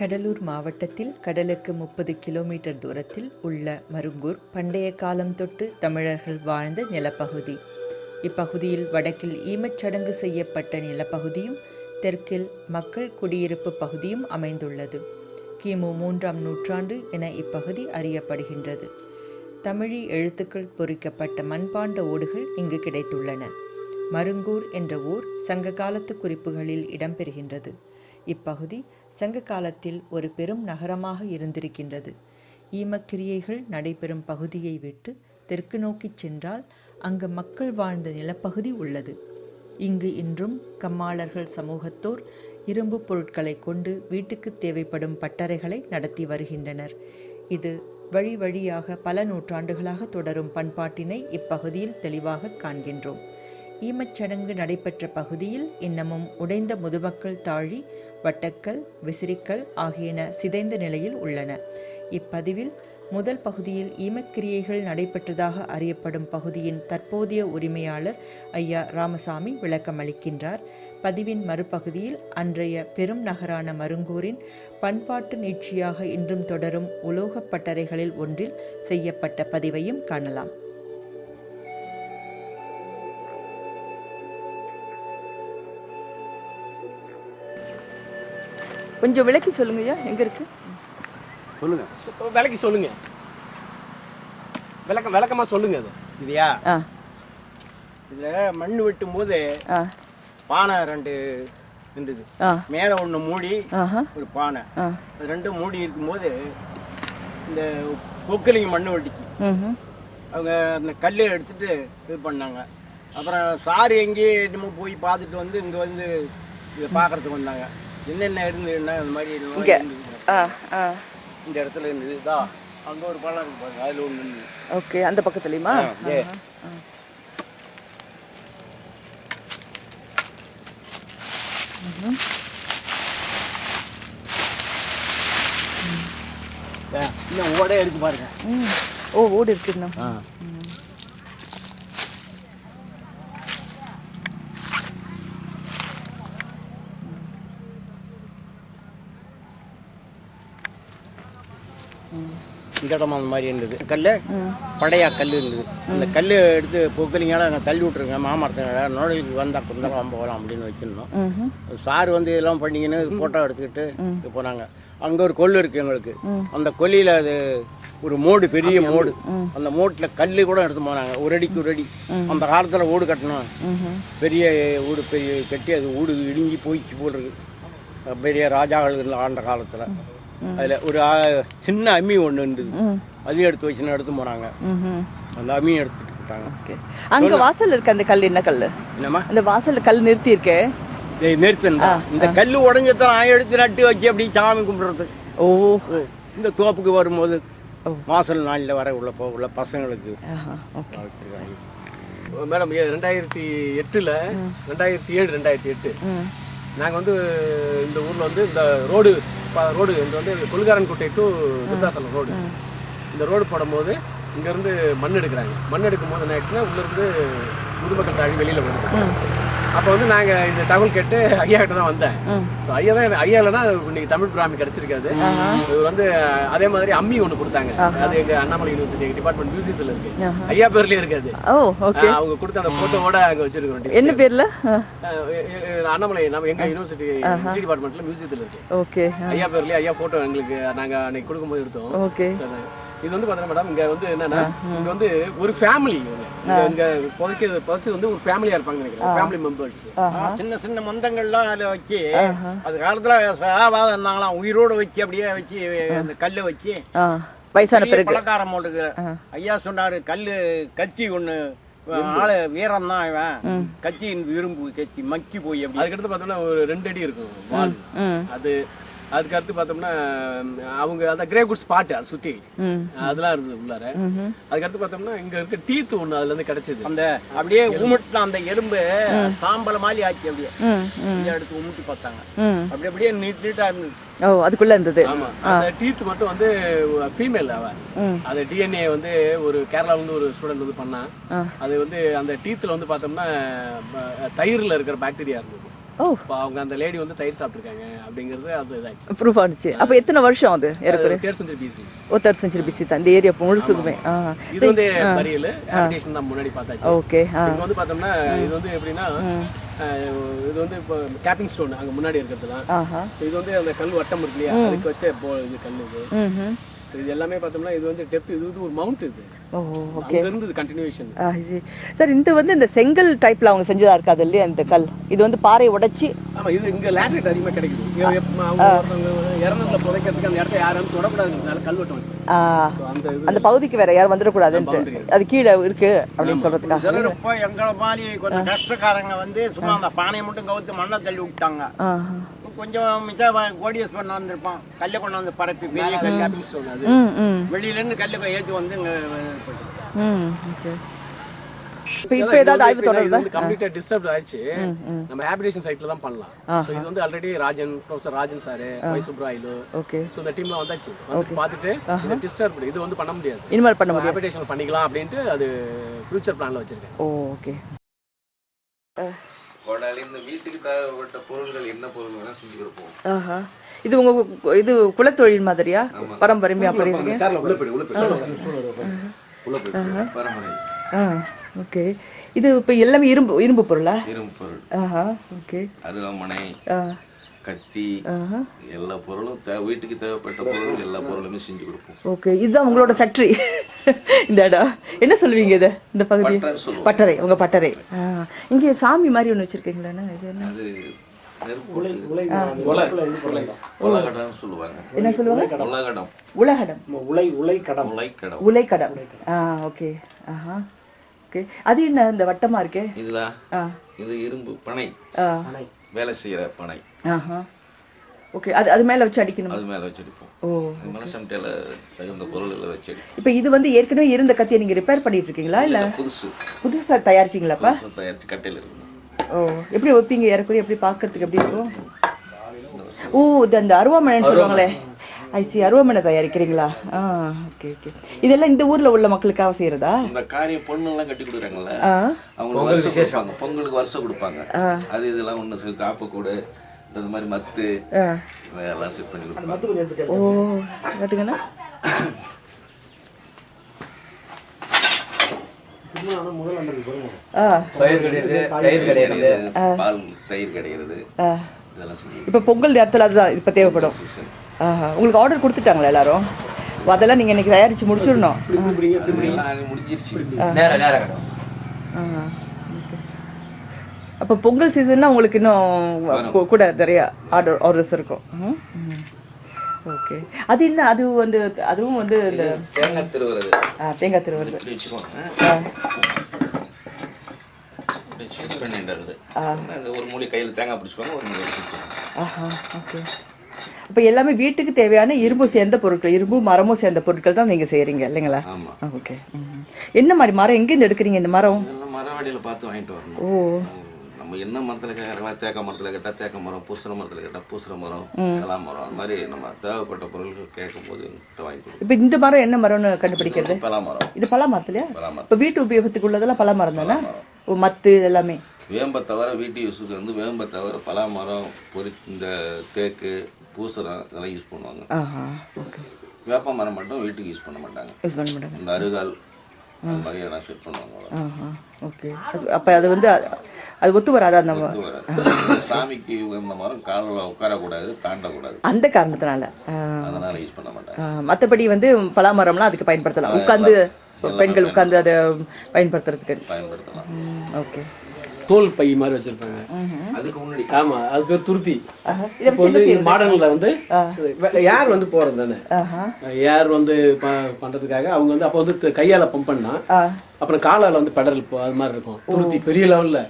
கடலூர் மாவட்டத்தில் கடலுக்கு முப்பது கிலோமீட்டர் தூரத்தில் உள்ள மருங்கூர் பண்டைய காலம் தொட்டு தமிழர்கள் வாழ்ந்த நிலப்பகுதி. இப்பகுதியில் வடக்கில் ஈமச்சடங்கு செய்யப்பட்ட நிலப்பகுதியும் தெற்கில் மக்கள் குடியிருப்பு பகுதியும் அமைந்துள்ளது. கிமு மூன்றாம் நூற்றாண்டு என இப்பகுதி அறியப்படுகின்றது. தமிழி எழுத்துக்கள் பொறிக்கப்பட்ட மண்பாண்ட ஓடுகள் இங்கு கிடைத்துள்ளன. மருங்கூர் என்ற ஊர் சங்க காலத்து குறிப்புகளில் இடம்பெறுகின்றது. இப்பகுதி சங்க காலத்தில் ஒரு பெரும் நகரமாக இருந்திருக்கின்றது. ஈமக்கிரியைகள் நடைபெறும் பகுதியை விட்டு தெற்கு நோக்கிச் சென்றால் அங்கு மக்கள் வாழ்ந்த நிலப்பகுதி உள்ளது. இங்கு இன்றும் கம்மாளர்கள் சமூகத்தோர் இரும்பு பொருட்களை கொண்டு வீட்டுக்கு தேவைப்படும் பட்டறைகளை நடத்தி வருகின்றனர். இது வழி வழியாக பல நூற்றாண்டுகளாக தொடரும் பண்பாட்டினை இப்பகுதியில் தெளிவாக காண்கின்றோம். ஈமச்சடங்கு நடைபெற்ற பகுதியில் இன்னமும் உடைந்த முதுமக்கள் தாழி வட்டக்கல் விசிறிக்கல் ஆகியன சிதைந்த நிலையில் உள்ளன. இப்பதிவில் முதல் பகுதியில் ஈமக்கிரியைகள் நடைபெற்றதாக அறியப்படும் பகுதியின் தற்போதைய உரிமையாளர் ஐயா ராமசாமி விளக்கமளிக்கின்றார் பதிவின் மறுபகுதியில் அன்றைய பெரும் நகரான மருங்கூரின் பண்பாட்டு நீட்சியாக இன்றும் தொடரும் உலோகப் பட்டறைகளில் ஒன்றில் செய்யப்பட்ட பதிவையும் காணலாம். கொஞ்சம் விளக்கி சொல்லுங்கய்யா எங்க இருக்கு? சொல்லுங்க. விளக்கி சொல்லுங்க. விளக்கம் விளக்கமா சொல்லுங்க அது. இதுயா? இதுல மண் வெட்டும் போது பானை ரெண்டு இருந்தது மேல ஒண்ணு மூடி ஒரு பானை. அது ரெண்டும் மூடி இருக்கும்போது இந்த பொக்கலிங்க மண் வெட்டிச்சு. அவங்க அந்த கல்லை எடுத்துட்டு இது பண்ணாங்க. அப்புறம் சார் எங்கேயே என்னமோ போய் பார்த்துட்டு வந்து இங்க வந்து இதை பார்க்கறதுக்கு வந்தாங்க. என்னென்ன இருந்ததுன்னா அந்த மாதிரி இங்க. இருந்தது. ஆ ஆ இந்த இடத்துல இருந்தது இதா அங்க ஒரு பழம் இருக்கு பாருங்க அதுல இருந்தது ஓகே அந்த பக்கத்துலயுமா இன்னும் ஓடே இருக்கு பாருங்க ஓ ஓடி இருக்கு இன்னும் இந்த இடம் அந்த மாதிரி இருந்தது. கல் படையா கல் இருந்தது. அந்த கல் எடுத்து பொக்கலிங்கால நாங்கள் தள்ளி விட்ருங்க மாமரத்தினால நுழைவுக்கு வந்தால் கொஞ்சம் போகலாம் அப்படின்னு வச்சிருந்தோம். சார் வந்து இதெல்லாம் பண்ணிங்கன்னு ஃபோட்டோ எடுத்துக்கிட்டு போனாங்க. அங்கே ஒரு கொல்லு இருக்கு எங்களுக்கு. அந்த கொல்லியில் அது ஒரு மோடு பெரிய மோடு. அந்த மோட்டில் கல் கூட எடுத்து போனாங்க. ஒரு அடிக்கு ஒரு அடி. அந்த காலத்தில் வீடு கட்டணும். பெரிய வீடு பெரிய கட்டி அது வீடு இடிஞ்சு போய்ச்சி இருக்கு. பெரிய ராஜாக்கள் ஆண்ட காலத்தில். அதில் ஒரு சின்ன அம்மி ஒன்று இருந்தது. அதையும் எடுத்து வச்சுன்னு எடுத்து போனாங்க. அந்த அம்மியும் எடுத்துட்டு போட்டாங்க ஓகே. அங்க வாசல் இருக்கு அந்த கல் என்ன கல் என்னம்மா? அந்த வாசல்ல கல் நிறுத்தி இருக்கே இதை நிறுத்தணும் இந்த கல் உடஞ்சதான் நான் எடுத்து நட்டு வச்சு அப்படி சாமி கும்பிடுறது. ஓ. இந்த தோப்புக்கு வரும்போது. வாசல் நாளில் வர உள்ள போ உள்ள பசங்களுக்கு மேடம் ரெண்டாயிரத்தி எட்டுல ரெண்டாயிரத்தி ஏழு ரெண்டாயிரத்தி எட்டு. ம். நாங்க வந்து இந்த ஊர்ல வந்து இந்த ரோடு ரோடு இது வந்து கொல்காரன்கோட்டை டு விருத்தாசலம் ரோடு. இந்த ரோடு போடும்போது இங்க இருந்து மண் எடுக்கிறாங்க. மண் எடுக்கும் போது என்ன ஆயிடுச்சுன்னா உள்ள இருந்து முதுமக்கள் தாழி வெளியில வருது அப்போ வந்து நாங்க இந்த தகவல் கேட்டு ஐயா கிட்ட தான் வந்தேன். ஸோ ஐயா தான் ஐயா இல்லைன்னா இன்னைக்கு தமிழ் பிராமி கிடைச்சிருக்காது. இவர் வந்து அதே மாதிரி அம்மி ஒன்று கொடுத்தாங்க. அது எங்க அண்ணாமலை யூனிவர்சிட்டி எங்க டிபார்ட்மெண்ட் மியூசியத்தில் இருக்கு. ஐயா பேர்லயே இருக்காது. அவங்க கொடுத்த அந்த போட்டோவோட அங்க வச்சிருக்கிறோம் என்ன பேர்ல? அண்ணாமலை நம்ம எங்க யூனிவர்சிட்டி ஹிஸ்டரி டிபார்ட்மெண்ட்ல மியூசியத்தில் இருக்கு. ஓகே. ஐயா பேர்லயே ஐயா போட்டோ எங்களுக்கு நாங்க அன்னைக்கு கொடுக்கும்போது எடுத்தோம். ஓகே. இது வந்து பாத்தீங்கன்னா மேடம் இங்க வந்து என்னன்னா இங்க வந்து ஒரு ஃபேமிலி இங்க புதைக்கிறது புதைச்சது வந்து ஒரு ஃபேமிலியா இருப்பாங்க நினைக்கிறேன். ஃபேமிலி மெம்பர்ஸ் சின்ன சின்ன மந்தங்கள்லாம் அதில் வச்சு அது காலத்துல சாவாத இருந்தாங்களாம் உயிரோட வச்சு அப்படியே வச்சு அந்த கல்லை வச்சு. வயசான பெரிய பிறகு. பணக்காரன் போட்டுக்கு ஐயா சொன்னாரு கல்லு கத்தி ஒண்ணு ஆளு வீரம் தான் இவன். கத்தி இந்த இரும்பு கத்தி மக்கி போய் அப்படி. அதுக்கடுத்து பார்த்தோம்னா ஒரு ரெண்டு அடி இருக்கும் அது அதுக்கு அடுத்து பார்த்தோம்னா அவங்க அந்த கிரே குட் ஸ்பாட் அது சுத்தி. ம். அதெல்லாம் இருந்தது உள்ளார. அதுக்கடுத்து பார்த்தோம்னா இங்க இருக்க டீத் ஒண்ணு அதுல இருந்து கிடைச்சது. அந்த அப்படியே உமிட்டின அந்த எலும்பு சாம்பல் மாதிரி ஆச்சு அப்படியே. எடுத்து உமிட்டி பார்த்தாங்க. அப்படி அப்படியே நீட் நீட்டா இருந்தது. ஓ அதுக்குள்ள இருந்தது. ஆமா. அந்த டீத் மட்டும் வந்து ஃபீமேல் அவ. அது டிஎன்ஏ வந்து ஒரு கேரளால இருந்து ஒரு ஸ்டூடெண்ட் வந்து பண்ணா. அது வந்து அந்த டீத்துல வந்து பார்த்தோம்னா தயிர்ல இருக்கிற பாக்டீரியா இருந்தது. இப்போ அவங்க அந்த லேடி வந்து தயிர் சாப்பிட்ருக்காங்க அப்படிங்கிறது அது இதாச்சு ப்ரூஃப் ஆனிச்சு. அப்போ எத்தனை வருஷம் அது ஏறக்குறைய third century BC oh third century BC தான். இந்த ஏரியா முழுசுக்குமே. இது வந்து மறியல் ஹேபிடேஷன் தான் முன்னாடி பார்த்தாச்சு. ஓகே. இங்க வந்து பார்த்தோம்னா இது வந்து எப்படின்னா இது வந்து இப்போ கேப்பிங் ஸ்டோன் அங்க முன்னாடி இருக்கிறதுலாம். ஆஹா. ஸோ இது வந்து அந்த கல் வட்டம் இருக்கு இல்லையா? அதுக்கு வச்ச போ இது கல் இது. இது எல்லாமே பார்த்தோம்னா இது வந்து டெப்த் இது வந்து ஒரு மவுண்ட் இது. ஓ அங்க இருந்து இது கண்டினியூஷன் ஆ சரி சார் இந்த வந்து இந்த செங்கல் டைப்ல அவங்க செஞ்சதா இருக்காது இல்லையா இந்த கல்? இது வந்து பாறையை உடைச்சி ஆமா இது இங்க லேட்ரேட் அதிகமா கிடைக்குது. இறந்ததுல புதைக்கிறதுக்கு அந்த இடத்த யாரும் தொடக்கூடாதுன்றதுனால கல்வெட்டு வந்து ஆ, ஸோ அந்த பகுதிக்கு வேற யாரும் வந்துடக்கூடாதுன்ட்டு. அது கீழே இருக்கு அப்படின்னு சொல்றதுக்காக இப்போ எங்களை மாதிரி கொஞ்சம் கஷ்டக்காரங்க வந்து சும்மா அந்த பானையை மட்டும் கவுத்து மண்ணை தள்ளி விட்டாங்க. கொஞ்சம் மிச்ச கோடியஸ்வரன் வந்திருப்பான். கல்லை கொண்டு வந்து பரப்பி பெரிய கல் கேப்பிங் ஸ்டோன் அது ம் ம். வெளியில இருந்து கல்லை ஏற்றி வந்து இங்க ஓகே இப்போ ஏதாவது ஆய்வு தொடருதா? கம்ப்ளீட்டா டிஸ்டர்ப் ஆயிடுச்சு. நம்ம ஹேபிடேஷன் சைட்ல தான் பண்ணலாம். ஸோ இது வந்து already Rajan professor Rajan sir Y Subbarayalu okay so இந்த டீம்ல வந்தாச்சு. வந்து பார்த்துட்டு இந்த டிஸ்டர்ப் இது வந்து பண்ண முடியாது. இனிமேல் பண்ண ஹேபிடேஷன் பண்ணிக்கலாம் அப்படின்ட்டு அது ஃபியூச்சர் பிளான்ல வச்சிருக்கேன். ஓ ஓகே கொடாலி இந்த வீட்டுக்கு தேவைப்பட்ட பொருள்கள் என்ன பொருள் வேணா செஞ்சு கொடுப்போம். ஆஹா. இது உங்க இது குலத்தொழில் மாதிரியா? போயிட்டு பரம்பரை. ஆ ஓகே. இது இப்போ எல்லாமே இரும்பு இரும்பு பொருளா? இரும்பு பொருள். ஆஹா ஓகே. அருவாமனை ஆ. கத்தி ஆஹா. எல்லா பொருளும் தே- வீட்டுக்கு தேவைப்பட்ட பொருள் எல்லா பொருளுமே செஞ்சு கொடுப்போம். ஓகே இதுதான் உங்களோட ஃபேக்டரி இந்த இடம். என்ன சொல்லுவீங்க இதை? இந்த பகுதி. பட்டறை உங்க பட்டறை. இங்கே சாமி மாதிரி ஒன்று வச்சிருக்கீங்களாண்ணா இது என்ன? என்ன சொல்லுவாங்க? உலகடம். உலகடம். உலை உலை கடம் உலைக்கடம். உலைக்கடம். ஆ ஓகே. ஆஹா. ஓகே. அது என்ன இந்த வட்டமா இருக்கே? இதுல இது இரும்பு பனை. வேலை செய்யற பனை. ஓகே அது அது மேல வச்சு அடிக்கணும்? அது மேல வச்சிருப்போம் ஓ அது மேல சமட்டையில தகுந்த பொருள்களை வச்சு அடிப்போம். இப்போ இது வந்து ஏற்கனவே இருந்த கத்தியை நீங்க ரிப்பேர் பண்ணிட்டு இருக்கீங்களா இல்ல புதுசு. புதுசா தயாரிச்சீங்களாப்பா? புதுசு தயாரிச்சு கட்டையில இருக்கணும் ஓ எப்படி வைப்பீங்க ஏறக்குறைய எப்படி பார்க்கறதுக்கு எப்படி இருக்கும்? ஓ இது அந்த அருவாமனைன்னு சொல்லுவாங்களே. ஐசி அருவாமனை தயாரிக்கிறீங்களா? ஆ ஓகே ஓகே இதெல்லாம் இந்த ஊர்ல உள்ள மக்களுக்காக செய்யறதா? இந்த காரியம் பொண்ணு எல்லாம் கட்டி கொடுக்குறாங்கல்ல அவங்களுக்கு வருஷம் கொடுப்பாங்க. பொங்கலுக்கு வருஷம் கொடுப்பாங்க. அது இதெல்லாம் ஒண்ணு சரி காப்பு கூடு இந்த மாதிரி மத்து ஆ. இதெல்லாம் செட் பண்ணி கொடுப்பாங்க. ஓ காட்டுங்கண்ணா இப்போ பொங்கல் நேரத்தில் அதுதான் இப்போ தேவைப்படும். உங்களுக்கு ஆர்டர் கொடுத்துட்டாங்களா எல்லாரும்? அதெல்லாம் நீங்கள் இன்னைக்கு தயாரித்து முடிச்சிடணும். அப்போ பொங்கல் சீசன்னா உங்களுக்கு இன்னும் கூட நிறைய ஆர்டர் ஆர்டர்ஸ் இருக்கும். ஓகே அது என்ன? அது வந்து அதுவும் வந்து இந்த தேங்காய் திருவுறது. ஆ, தேங்காய் இந்த ஒரு மூடி கையில் தேங்காய் பிடிச்சிப்பாங்க ஒரு மூடி ஆஹா ஓகே அப்போ எல்லாமே வீட்டுக்கு தேவையான இரும்பு சேர்ந்த பொருட்கள் இரும்பு மரமும் சேர்ந்த பொருட்கள் தான் நீங்கள் செய்கிறீங்க இல்லைங்களா? ஓகே. என்ன மாதிரி மரம்? எங்கேருந்து எடுக்கிறீங்க இந்த மரம்? மரவாடியில் பார்த்து வாங்கிட்டு வரணும். ஓ. நம்ம என்ன மரத்தில் கேட்கறோம் தேக்க மரத்தில் கேட்டால் தேக்க மரம் பூசண மரத்தில் கேட்டால் பூசண மரம் எல்லா மரம் அது மாதிரி நம்ம தேவைப்பட்ட பொருட்கள் கேட்கும்போது எங்ககிட்ட வாங்கி கொடுப்போம் இப்போ இந்த மரம் என்ன மரம்னு கண்டுபிடிக்கிறது? பலா மரம். இது பலா மரத்துலையா? இப்போ வீட்டு உபயோகத்துக்கு உள்ளதெல்லாம் பலா மரம். தானே மத்து எல்லாமே. வேம்பை தவிர வீட்டு யூஸுக்கு வந்து வேம்பை தவிர பலா மரம் பொறி இந்த தேக்கு பூசரம் இதெல்லாம் யூஸ் பண்ணுவாங்க. ஆஹா ஓகே வேப்ப மரம் மட்டும் வீட்டுக்கு யூஸ் பண்ண மாட்டாங்க. பண்ண மாட்டாங்க. இந்த அருகால் அது மாதிரி எல்லாம் செட் பண்ணுவாங்க. ஆஹா ஓகே அப்போ அது வந்து அது ஒத்து வராதா அந்த ம- இது வராது. சாமிக்கு இந்த மரம் காலில் உட்காரக்கூடாது தாண்டக்கூடாது. அந்த காரணத்தினால. அதனால யூஸ் பண்ண மாட்டாங்க. ஆ, மத்தபடி வந்து பலா மரம்லாம் அதுக்கு பயன்படுத்தலாம். உட்காந்து பெண்கள் உட்காந்து அதை பயன்படுத்துறதுக்கு. பயன்படுத்தலாம். ஓகே தோல் பை மாதிரி வச்சிருப்பாங்க. அதுக்கு முன்னாடி. ஆமா அது பேர் துருத்தி. இப்போ வந்து மாடர்ன்ல வந்து யார் வந்து போறது தானே? ஏர் வந்து பண்றதுக்காக அவங்க வந்து அப்போ வந்து கையால பம்ப் பண்ணா அப்புறம் காலால வந்து பெடல் அது மாதிரி இருக்கும். துருத்தி பெரிய லெவல்ல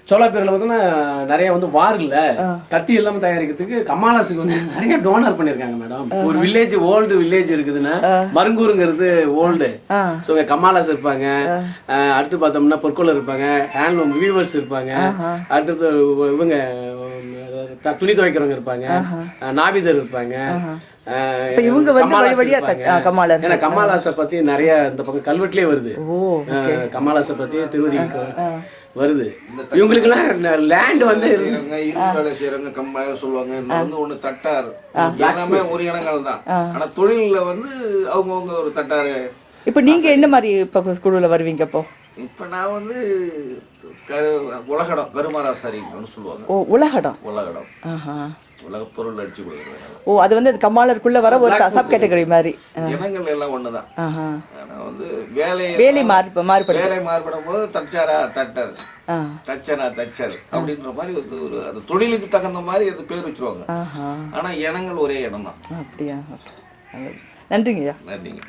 ஆஹா சோலாப்பேரில் பார்த்தோன்னா நிறைய வந்து வார்ல கத்தி எல்லாம் தயாரிக்கிறதுக்கு கமாலாசுக்கு வந்து நிறைய டோனர் பண்ணிருக்காங்க மேடம். ஒரு வில்லேஜ் ஓல்டு வில்லேஜ் இருக்குதுன்னா மருங்கூருங்கிறது ஓல்டு. ஸோ இங்க கமாலாஸ் இருப்பாங்க. அடுத்து பார்த்தோம்னா பொற்கொள்ள இருப்பாங்க. ஹேண்ட்லூம் வீவர்ஸ் இருப்பாங்க. அடுத்தது இவங்க துணி துவைக்கிறவங்க இருப்பாங்க. நாவிதர் இருப்பாங்க. இவங்க வந்து கமாலாசை பத்தி நிறைய இந்த பக்கம் கல்வெட்டுலயே வருது. கமலாசை பத்தி திருவதி வருது. இவங்களுக்குலாம் லேண்ட் வந்து இரும்பு வேலை செய்யறவங்க கம்பாயில சொல்லுவாங்க வந்து ஒண்ணு தட்டார் எல்லாமே ஒரு இனங்கள் தான். ஆனா தொழில்ல வந்து அவங்கவங்க ஒரு தட்டாரு இப்போ நீங்க என்ன மாதிரி இப்போ ஸ்கூலில் வருவீங்க இப்போ இப்ப நான் வந்து கரு உலகடம் கருமாராசாரின்னு சொல்லுவாங்க. ஓ உலகடம். உலகடம். ஆஹா. உலக பொருள் அடிச்சு கொடுக்குறதுனால. ஓ அது வந்து அது கம்மாளருக்குள்ள வர ஒரு சப் கேட்டகரி மாதிரி. இனங்கள் எல்லாம் ஒண்ணுதான். ஆனா வந்து வேலை வேலை மாறு மாறுபடும் வேலை மாறுபடும் போது தச்சாரா தட்டர் தச்சனா தச்சர் அப்படின்ற மாதிரி ஒரு அந்த தொழிலுக்கு தகுந்த மாதிரி அது பேர் வச்சிருவாங்க. ஆனா இனங்கள் ஒரே இடம் தான் அப்படியா. நன்றிங்கய்யா. நன்றிங்க.